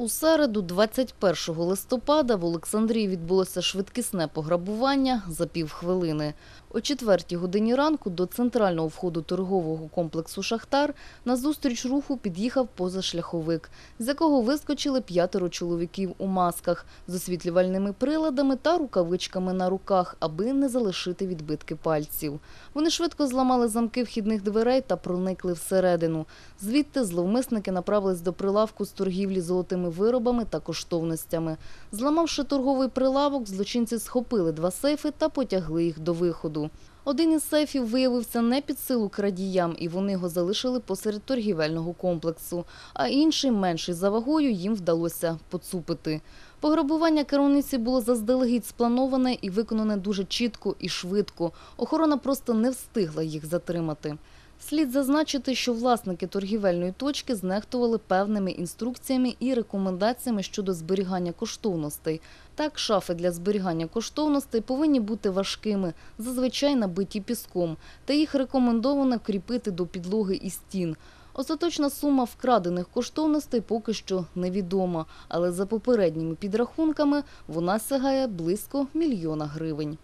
У середу, 21 листопада, в Олександрії відбулося швидкісне пограбування за півхвилини. О 4 годині ранку до центрального входу торгового комплексу «Шахтар» на зустріч руху під'їхав позашляховик, з якого вискочили п'ятеро чоловіків у масках з освітлювальними приладами та рукавичками на руках, аби не залишити відбитки пальців. Вони швидко зламали замки вхідних дверей та проникли всередину. Звідти зловмисники направились до прилавку з торгівлі золотими виробами та коштовностями. Зламавши торговий прилавок, злочинці схопили два сейфи та потягли їх до виходу. Один із сейфів виявився не під силу крадіям, і вони його залишили посеред торгівельного комплексу, а інший, менший за вагою, їм вдалося поцупити. Пограбування керівниці було заздалегідь сплановане і виконане дуже чітко і швидко. Охорона просто не встигла їх затримати. Слід зазначити, що власники торгівельної точки знехтували певними інструкціями і рекомендаціями щодо зберігання коштовностей. Так, шафи для зберігання коштовностей повинні бути важкими, зазвичай набиті піском, та їх рекомендовано кріпити до підлоги і стін. Остаточна сума вкрадених коштовностей поки що невідома, але за попередніми підрахунками вона сягає близько мільйона гривень.